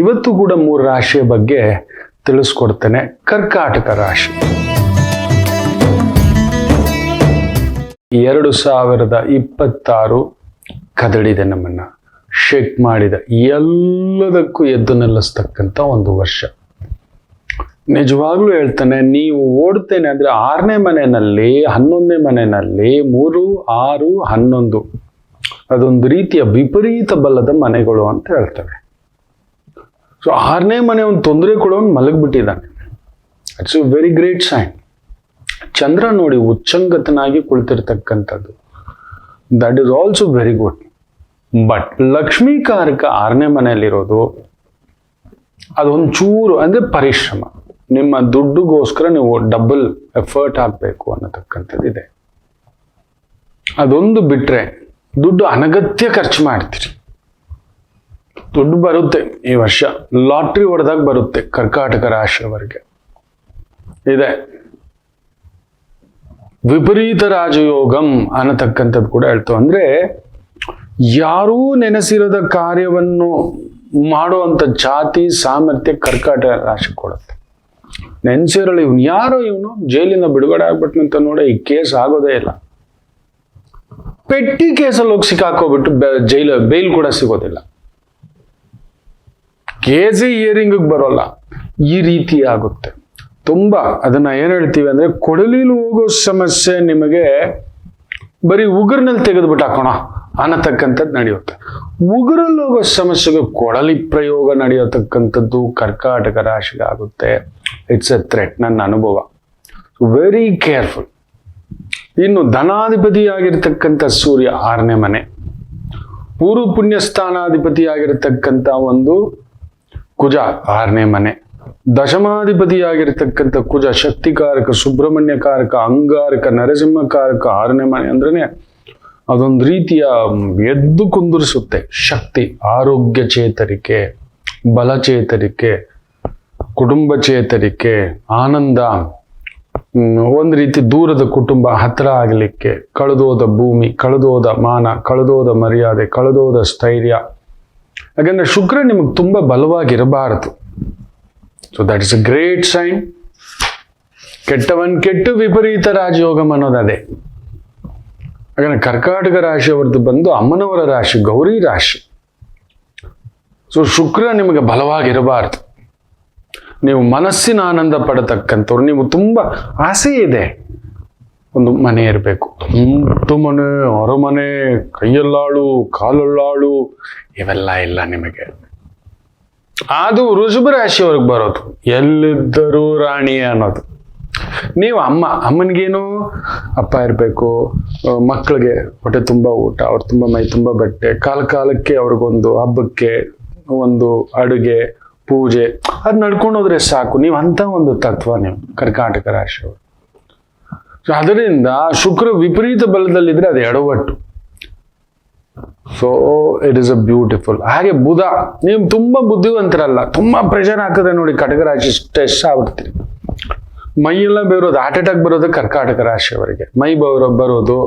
ಇವತ್ತು ಕೂಡ ಮೂರು ರಾಶಿಯ ಬಗ್ಗೆ ತಿಳಿಸ್ಕೊಡ್ತೇನೆ. ಕರ್ಕಾಟಕ ರಾಶಿ. ಎರಡು ಸಾವಿರದ ಇಪ್ಪತ್ತಾರು ಕದಡಿದೆ ನಮ್ಮನ್ನ. ಶೇಕ್ ಮಾಡಿದ ಎಲ್ಲದಕ್ಕೂ ಎದ್ದು ನಿಲ್ಲಿಸ್ತಕ್ಕಂಥ ಒಂದು ವರ್ಷ. ನಿಜವಾಗ್ಲೂ ಹೇಳ್ತಾನೆ, ನೀವು ಓಡ್ತೇನೆ ಅಂದರೆ ಆರನೇ ಮನೆಯಲ್ಲಿ, ಹನ್ನೊಂದನೇ ಮನೆಯಲ್ಲಿ, ಮೂರು, ಆರು, ಹನ್ನೊಂದು. ಅದೊಂದು ರೀತಿಯ ವಿಪರೀತ ಬಲದ ಮನೆಗಳು ಅಂತ ಹೇಳ್ತವೆ. ಸೊ ಆರನೇ ಮನೆ ಒಂದು ತೊಂದರೆ ಕೊಡೋನು ಮಲಗಿಬಿಟ್ಟಿದ್ದಾನೆ. It's a very great sign Chandra ನೋಡಿ ಉಚ್ಚಂಗತನಾಗಿ ಕುಳಿತಿರ್ತಕ್ಕಂಥದ್ದು. That is also very good but ಲಕ್ಷ್ಮೀಕಾರಕ ಆರನೇ ಮನೆಯಲ್ಲಿರೋದು ಅದೊಂದು ಚೂರು ಅಂದರೆ ಪರಿಶ್ರಮ. ನಿಮ್ಮ ದುಡ್ಡುಗೋಸ್ಕರ ನೀವು ಡಬಲ್ ಎಫರ್ಟ್ ಹಾಕಬೇಕು ಅನ್ನತಕ್ಕಂಥದ್ದು ಇದೆ. ಅದೊಂದು ಬಿಟ್ರೆ ದುಡ್ಡು ಅನಗತ್ಯ ಖರ್ಚು ಮಾಡ್ತೀರಿ. ದುಡ್ಡು ಬರುತ್ತೆ ಈ ವರ್ಷ. ಲಾಟ್ರಿ ಹೊಡೆದಾಗ ಬರುತ್ತೆ ಕರ್ಕಾಟಕ ರಾಶಿಯವರಿಗೆ ಇದೆ. ವಿಪರೀತ ರಾಜಯೋಗಂ ಅನ್ನತಕ್ಕಂಥದ್ದು ಕೂಡ ಹೇಳ್ತು. ಅಂದ್ರೆ ಯಾರೂ ನೆನೆಸಿರದ ಕಾರ್ಯವನ್ನು ಮಾಡುವಂಥ ಜಾತಿ, ಸಾಮರ್ಥ್ಯ ಕರ್ಕಾಟಕ ರಾಶಿ ಕೊಡುತ್ತೆ. ನೆನ್ಸಿರಲ್ಲ ಇವನು. ಯಾರೋ ಇವನು? ಜೈಲಿಂದ ಬಿಡುಗಡೆ ಆಗ್ಬಿಟ್ನಂತ ನೋಡಿ ಈ ಕೇಸ್ ಆಗೋದೇ ಇಲ್ಲ. ಪೆಟ್ಟಿ ಕೇಸಲ್ಲಿ ಹೋಗಿ ಸಿಕ್ಕಾಕೋಬಿಟ್ಟು ಜೈಲು ಜೈಲ ಬೇಲ್ ಕೂಡ ಸಿಗೋದಿಲ್ಲ. ಕೇಸಿ ಇಯರಿಂಗಿಗೆ ಬರೋಲ್ಲ. ಈ ರೀತಿ ಆಗುತ್ತೆ. ತುಂಬಾ ಅದನ್ನ ಏನು ಹೇಳ್ತೀವಿ ಅಂದ್ರೆ ಕೊಡಲಿಲು ಹೋಗೋ ಸಮಸ್ಯೆ ನಿಮಗೆ ಬರೀ ಉಗುರಿನಲ್ಲಿ ತೆಗೆದುಬಿಟ್ಟು ಹಾಕೋಣ ಅನ್ನತಕ್ಕಂಥದ್ದು ನಡೆಯುತ್ತೆ. ಉಗುರಲ್ಲಿ ಹೋಗೋ ಸಮಸ್ಯೆಗೆ ಕೊಡಲಿ ಪ್ರಯೋಗ ನಡೆಯತಕ್ಕಂಥದ್ದು ಕರ್ಕಾಟಕ ರಾಶಿಗೆ ಆಗುತ್ತೆ. ಇಟ್ಸ್ ಎ ಥ್ರೆಟ್ ನನ್ನ ಅನುಭವ. ವೆರಿ ಕೇರ್ಫುಲ್ ಇನ್ನು ಧನಾಧಿಪತಿಯಾಗಿರ್ತಕ್ಕಂಥ ಸೂರ್ಯ ಆರನೇ ಮನೆ. ಪೂರ್ವ ಪುಣ್ಯ ಸ್ಥಾನಾಧಿಪತಿಯಾಗಿರ್ತಕ್ಕಂಥ ಒಂದು ಕುಜ ಆರನೇ ಮನೆ. ದಶಮಾಧಿಪತಿಯಾಗಿರ್ತಕ್ಕಂಥ ಕುಜ ಶಕ್ತಿಕಾರಕ, ಸುಬ್ರಹ್ಮಣ್ಯಕಾರಕ, ಅಂಗಾರಕ, ನರಸಿಂಹಕಾರಕ ಆರನೇ ಮನೆ ಅಂದ್ರೇನೆ ಅದೊಂದು ರೀತಿಯ ಎದ್ದು ಕುಂದಿರಿಸುತ್ತೆ. ಶಕ್ತಿ, ಆರೋಗ್ಯ ಚೇತರಿಕೆ ಬಲಚೇತರಿಕೆ ಕುಟುಂಬ ಚೇತರಿಕೆ, ಆನಂದ ಒಂದು ರೀತಿ ದೂರದ ಕುಟುಂಬ, ಹತ್ರ ಆಗಲಿಕ್ಕೆ ಕಳೆದೋದ ಭೂಮಿ, ಕಳೆದೋದ ಮಾನ, ಕಳೆದೋದ ಮರ್ಯಾದೆ, ಕಳೆದೋದ ಸ್ಥೈರ್ಯ. ಯಾಕಂದ್ರೆ ಶುಕ್ರ ನಿಮಗೆ ತುಂಬಾ ಬಲವಾಗಿರಬಾರದು. So that is a great sign ಕೆಟ್ಟವನ್ ಕೆಟ್ಟು ವಿಪರೀತ ರಾಜಯೋಗಂ ಅನ್ನೋದು ಅದೇ. ಯಾಕಂದ್ರೆ ಕರ್ಕಾಟಕ ರಾಶಿಯವರದ್ದು ಬಂದು ಅಮ್ಮನವರ ರಾಶಿ, ಗೌರಿ ರಾಶಿ. ಸೊ ಶುಕ್ರ ನಿಮಗೆ ಬಲವಾಗಿರಬಾರದು. ನೀವು ಮನಸ್ಸಿನ ಆನಂದ ಪಡತಕ್ಕಂಥವ್ರು, ನೀವು ತುಂಬಾ ಆಸೆ ಇದೆ. ಒಂದು ಮನೆ ಇರಬೇಕು. ದೊಡ್ಡ ಮನೆ ಅರಮನೆ ಕೈಯಲ್ಲಾಳು, ಕಾಲಲ್ಲಾಳು, ಇವೆಲ್ಲ ಇಲ್ಲ ನಿಮಗೆ. ಅದು ಋಷಭ ರಾಶಿಯವ್ರಿಗೆ ಬರೋದು. ಎಲ್ಲಿದ್ದರೂ ರಾಣಿ ಅನ್ನೋದು. ನೀವು ಅಮ್ಮ, ಅಮ್ಮನಿಗೇನು ಅಪ್ಪ ಇರಬೇಕು ಮಕ್ಕಳಿಗೆ ಹೊಟ್ಟೆ ತುಂಬ ಊಟ, ಅವ್ರು ತುಂಬ ಮೈ ತುಂಬ ಬಟ್ಟೆ, ಕಾಲ ಕಾಲಕ್ಕೆ ಅವ್ರಿಗೊಂದು ಹಬ್ಬಕ್ಕೆ, ಒಂದು ಅಡುಗೆ, ಪೂಜೆ, ಅದು ನಡ್ಕೊಂಡು ಹೋದ್ರೆ ಸಾಕು. ನೀವು ಅಂತ ಒಂದು ತತ್ವ ನೀವು ಕರ್ನಾಟಕ ರಾಶಿಯವರು. ಸೊ ಅದರಿಂದ ಶುಕ್ರ ವಿಪರೀತ ಬಲದಲ್ಲಿದ್ರೆ ಅದು ಎಡವಟ್ಟು. So it is a beautiful ಹಾಗೆ ಬುಧ, ನೀವು ತುಂಬಾ ಬುದ್ಧಿವಂತರಲ್ಲ, ತುಂಬಾ ಪ್ರೆಷರ್ ಹಾಕಿದ್ರೆ ನೋಡಿ ಕಟಕ ರಾಶಿ ಸ್ಟ್ರೆಸ್ ಆಗ್ಬಿಡ್ತೀರಿ ಮೈಯೆಲ್ಲ ಬರೋದು ಹಾರ್ಟ್ ಅಟ್ಯಾಕ್ ಬರೋದು ಕರ್ಕಾಟಕ ರಾಶಿಯವರಿಗೆ ಮೈ ಬರೋ, ಬರೋದು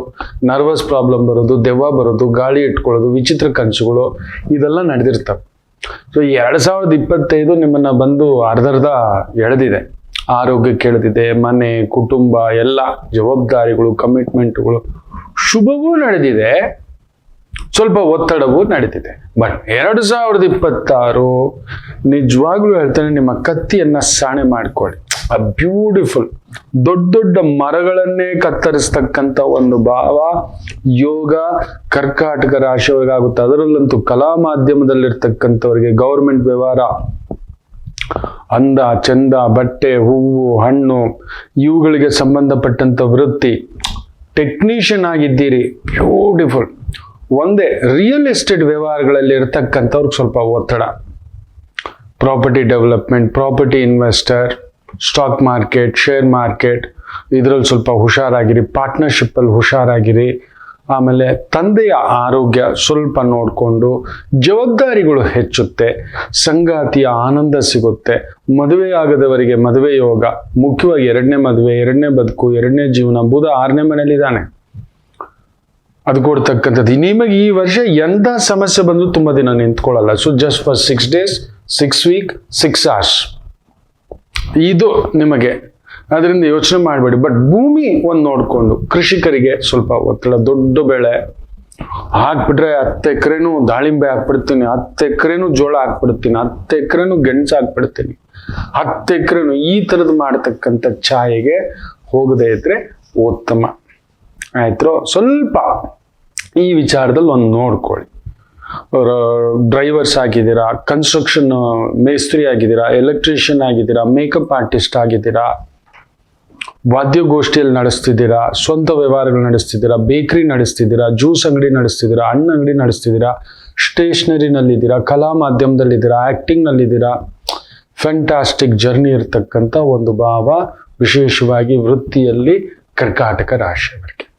ನರ್ವಸ್ ಪ್ರಾಬ್ಲಮ್ ಬರೋದು, ದೆವ್ವ ಬರೋದು, ಗಾಳಿ ಇಟ್ಕೊಳ್ಳೋದು, ವಿಚಿತ್ರ ಕನಸುಗಳು ಇದೆಲ್ಲ ನಡೆದಿರ್ತವೆ. ಸೊ ಎರಡು ಸಾವಿರದ ಇಪ್ಪತ್ತೈದು ನಿಮ್ಮನ್ನ ಬಂದು ಅರ್ಧರ್ಧ ಎಳೆದಿದೆ. ಆರೋಗ್ಯಕ್ಕೆ ಕೇಳದಿದೆ ಮನೆ, ಕುಟುಂಬ, ಎಲ್ಲ ಜವಾಬ್ದಾರಿಗಳು ಕಮಿಟ್ಮೆಂಟ್ಗಳು ಶುಭವೂ ನಡೆದಿದೆ, ಸ್ವಲ್ಪ ಒತ್ತಡವೂ ನಡೀತಿದೆ ಬಟ್ ಎರಡು ಸಾವಿರದ ಇಪ್ಪತ್ತಾರು ನಿಜವಾಗ್ಲೂ ಹೇಳ್ತೇನೆ, ನಿಮ್ಮ ಕತ್ತಿಯನ್ನ ಸಾಣೆ ಮಾಡ್ಕೊಳ್ಳಿ. ಅ ಬ್ಯೂಟಿಫುಲ್ ದೊಡ್ಡ ದೊಡ್ಡ ಮರಗಳನ್ನೇ ಕತ್ತರಿಸ್ತಕ್ಕಂಥ ಒಂದು ಭಾವ ಯೋಗ, ಕರ್ಕಾಟಕ ರಾಶಿಯವರಿಗಾಗುತ್ತೆ. ಅದರಲ್ಲಂತೂ ಕಲಾ ಮಾಧ್ಯಮದಲ್ಲಿರ್ತಕ್ಕಂಥವ್ರಿಗೆ ಗೌರ್ಮೆಂಟ್ ವ್ಯವಹಾರ ಅಂದ, ಚಂದ, ಬಟ್ಟೆ, ಹೂವು, ಹಣ್ಣು, ಇವುಗಳಿಗೆ ಸಂಬಂಧಪಟ್ಟಂತ ವೃತ್ತಿ. ಟೆಕ್ನಿಷಿಯನ್ ಆಗಿದ್ದೀರಿ. ಬ್ಯೂಟಿಫುಲ್ ಒಂದೇ ರಿಯಲ್ ಎಸ್ಟೇಟ್ ವ್ಯವಹಾರಗಳಲ್ಲಿ ಇರ್ತಕ್ಕಂಥವ್ರಿಗೆ ಸ್ವಲ್ಪ ಒತ್ತಡ. Property development property investor stock market share market ಇದರಲ್ಲಿ ಸ್ವಲ್ಪ ಹುಷಾರಾಗಿರಿ ಪಾರ್ಟ್ನರ್ಶಿಪ್ಪಲ್ಲಿ ಹುಷಾರಾಗಿರಿ. ಆಮೇಲೆ ತಂದೆಯ ಆರೋಗ್ಯ ಸ್ವಲ್ಪ ನೋಡಿಕೊಂಡು ಜವಾಬ್ದಾರಿಗಳು ಹೆಚ್ಚುತ್ತೆ, ಸಂಗಾತಿಯ ಆನಂದ ಸಿಗುತ್ತೆ. ಮದುವೆ ಆಗದವರಿಗೆ ಮದುವೆ ಯೋಗ, ಮುಖ್ಯವಾಗಿ ಎರಡನೇ ಮದುವೆ, ಎರಡನೇ ಬದುಕು, ಎರಡನೇ ಜೀವನ, ಬುಧ ಆರನೇ ಮನೇಲಿದ್ದಾನೆ ಅದು ಕೊಡ್ತಕ್ಕಂಥದ್ದು. ನಿಮಗೆ ಈ ವರ್ಷ ಎಂಥ ಸಮಸ್ಯೆ ಬಂದರೂ ತುಂಬ ದಿನ ನಿಂತ್ಕೊಳ್ಳಲ್ಲ. So just for six days six week six hours ಇದು ನಿಮಗೆ ಅದರಿಂದ ಯೋಚನೆ ಮಾಡಬೇಡಿ. ಬಟ್ ಭೂಮಿ ಒಂದು ನೋಡಿಕೊಂಡು, ಕೃಷಿಕರಿಗೆ ಸ್ವಲ್ಪ ಒತ್ತಡ, ದೊಡ್ಡ ಬೆಳೆ ಹಾಕ್ಬಿಟ್ರೆ ಹತ್ತು ಎಕರೆನೂ ದಾಳಿಂಬೆ ಹಾಕ್ಬಿಡ್ತೀನಿ, ಹತ್ತು ಎಕರೆನೂ ಜೋಳ ಹಾಕ್ಬಿಡ್ತೀನಿ, ಹತ್ತು ಎಕರೆನೂ ಗೆಣಸು ಹಾಕ್ಬಿಡ್ತೀನಿ, ಹತ್ತು ಎಕರೆನೂ ಈ ಥರದ್ದು ಮಾಡ್ತಕ್ಕಂಥ ಛಾಯೆಗೆ ಹೋಗದೇ ಇದ್ರೆ ಉತ್ತಮ. ಆಯ್ತು ಸ್ವಲ್ಪ ಈ ವಿಚಾರದಲ್ಲಿ ಒಂದು ನೋಡ್ಕೊಳ್ಳಿ. ಡ್ರೈವರ್ಸ್ ಆಗಿದ್ದೀರಾ ಕನ್ಸ್ಟ್ರಕ್ಷನ್ ಮೇಸ್ತ್ರಿ ಆಗಿದ್ದೀರಾ ಎಲೆಕ್ಟ್ರಿಷಿಯನ್ ಆಗಿದ್ದೀರಾ ಮೇಕಪ್ ಆರ್ಟಿಸ್ಟ್ ಆಗಿದ್ದೀರಾ ವಾದ್ಯಗೋಷ್ಠಿಯಲ್ಲಿ ನಡೆಸ್ತಿದ್ದೀರಾ? ಸ್ವಂತ ವ್ಯವಹಾರಗಳು ನಡೆಸ್ತಿದ್ದೀರಾ? ಬೇಕ್ರಿ ನಡೆಸ್ತಿದ್ದೀರಾ? ಜ್ಯೂಸ್ ಅಂಗಡಿ ನಡೆಸ್ತಿದ್ದೀರಾ? ಹಣ್ಣು ಅಂಗಡಿ ನಡೆಸ್ತಿದ್ದೀರಾ? ಸ್ಟೇಷ್ನರಿನಲ್ಲಿದ್ದೀರಾ? ಕಲಾ ಮಾಧ್ಯಮದಲ್ಲಿದ್ದೀರಾ? ಆ್ಯಕ್ಟಿಂಗ್ನಲ್ಲಿದ್ದೀರಾ ಫ್ಯಾಂಟಾಸ್ಟಿಕ್ ಜರ್ನಿ ಇರತಕ್ಕಂಥ ಒಂದು ಭಾವ ವಿಶೇಷವಾಗಿ ವೃತ್ತಿಯಲ್ಲಿ ಕರ್ಕಾಟಕ ರಾಶಿಯವರಿಗೆ